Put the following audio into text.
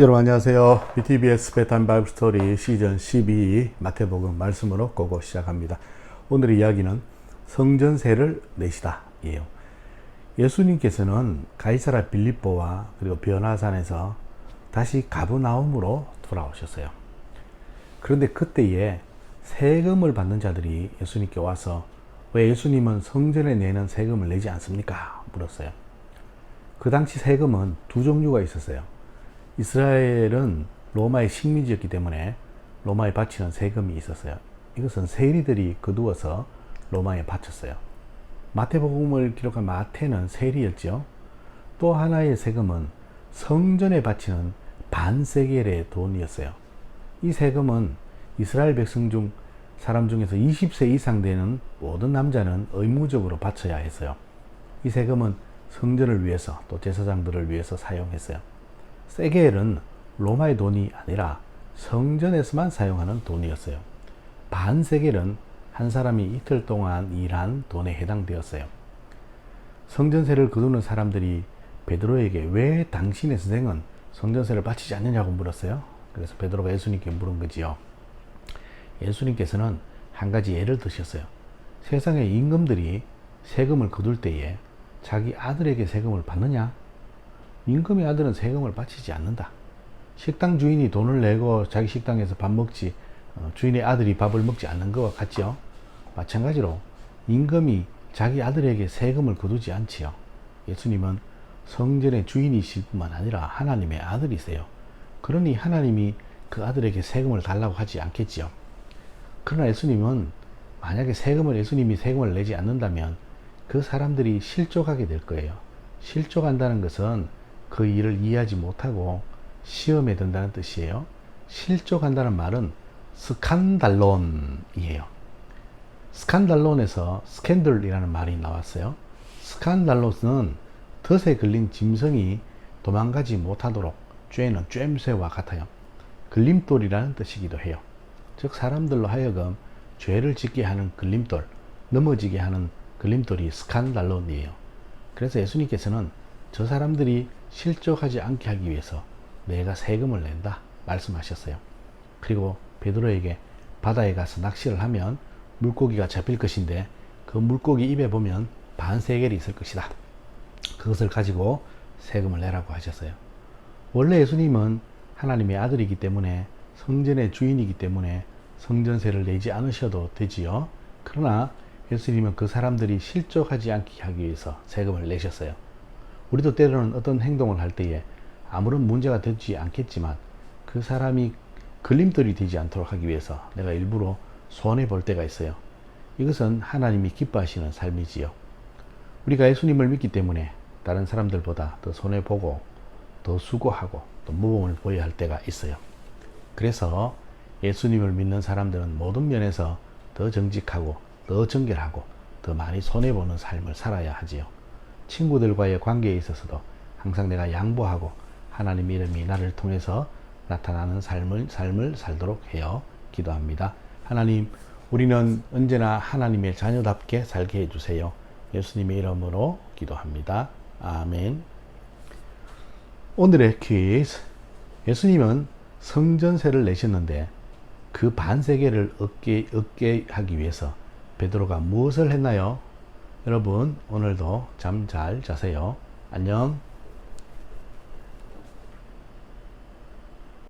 여러분 안녕하세요. BTBS 베탄 바이블 스토리 시즌 12 마태복음 말씀으로 고고 시작합니다. 오늘의 이야기는 성전세를 내시다 예요. 예수님께서는 가이사라 빌립보와 그리고 변화산에서 다시 가브나움으로 돌아오셨어요. 그런데 그때에 세금을 받는 자들이 예수님께 와서 왜 예수님은 성전에 내는 세금을 내지 않습니까? 물었어요. 그 당시 세금은 두 종류가 있었어요. 이스라엘은 로마의 식민지였기 때문에 로마에 바치는 세금이 있었어요. 이것은 세리들이 거두어서 로마에 바쳤어요. 마태복음을 기록한 마태는 세리였죠. 또 하나의 세금은 성전에 바치는 반세겔의 돈이었어요. 이 세금은 이스라엘 백성 중 사람 중에서 20세 이상 되는 모든 남자는 의무적으로 바쳐야 했어요. 이 세금은 성전을 위해서 또 제사장들을 위해서 사용했어요. 세겔은 로마의 돈이 아니라 성전에서만 사용하는 돈이었어요. 반 세겔은 한 사람이 이틀 동안 일한 돈에 해당되었어요. 성전세를 거두는 사람들이 베드로에게 왜 당신의 선생은 성전세를 바치지 않느냐고 물었어요. 그래서 베드로가 예수님께 물은 거지요. 예수님께서는 한 가지 예를 드셨어요. 세상의 임금들이 세금을 거둘 때에 자기 아들에게 세금을 받느냐? 임금의 아들은 세금을 바치지 않는다. 식당 주인이 돈을 내고 자기 식당에서 밥 먹지 어, 주인의 아들이 밥을 먹지 않는 것과 같지요. 마찬가지로 임금이 자기 아들에게 세금을 거두지 않지요. 예수님은 성전의 주인이실 뿐만 아니라 하나님의 아들이세요. 그러니 하나님이 그 아들에게 세금을 달라고 하지 않겠지요. 그러나 예수님은 만약에 세금을 예수님이 세금을 내지 않는다면 그 사람들이 실족하게 될 거예요. 실족한다는 것은 그 일을 이해하지 못하고 시험에 든다는 뜻이에요. 실족한다는 말은 스칸달론이에요. 스칸달론에서 스캔들이라는 말이 나왔어요. 스칸달로스는 덫에 걸린 짐승이 도망가지 못하도록 쬐는 쬐새와 같아요. 걸림돌이라는 뜻이기도 해요. 즉 사람들로 하여금 죄를 짓게 하는 걸림돌, 넘어지게 하는 걸림돌이 스칸달론이에요. 그래서 예수님께서는 저 사람들이 실족하지 않게 하기 위해서 내가 세금을 낸다 말씀하셨어요. 그리고 베드로에게 바다에 가서 낚시를 하면 물고기가 잡힐 것인데 그 물고기 입에 보면 반세겔이 있을 것이다. 그것을 가지고 세금을 내라고 하셨어요. 원래 예수님은 하나님의 아들이기 때문에 성전의 주인이기 때문에 성전세를 내지 않으셔도 되지요. 그러나 예수님은 그 사람들이 실족하지 않게 하기 위해서 세금을 내셨어요. 우리도 때로는 어떤 행동을 할 때에 아무런 문제가 되지 않겠지만 그 사람이 걸림돌이 되지 않도록 하기 위해서 내가 일부러 손해 볼 때가 있어요. 이것은 하나님이 기뻐하시는 삶이지요. 우리가 예수님을 믿기 때문에 다른 사람들보다 더 손해 보고 더 수고하고 또 모범을 보여야 할 때가 있어요. 그래서 예수님을 믿는 사람들은 모든 면에서 더 정직하고 더 정결하고 더 많이 손해 보는 삶을 살아야 하지요. 친구들과의 관계에 있어서도 항상 내가 양보하고 하나님 이름이 나를 통해서 나타나는 삶을, 삶을 살도록 해요. 기도합니다. 하나님, 우리는 언제나 하나님의 자녀답게 살게 해주세요. 예수님의 이름으로 기도합니다. 아멘. 오늘의 퀴즈. 예수님은 성전세를 내셨는데 그 반세계를 얻게, 얻게 하기 위해서 베드로가 무엇을 했나요? 여러분, 오늘도 잠 잘 자세요. 안녕.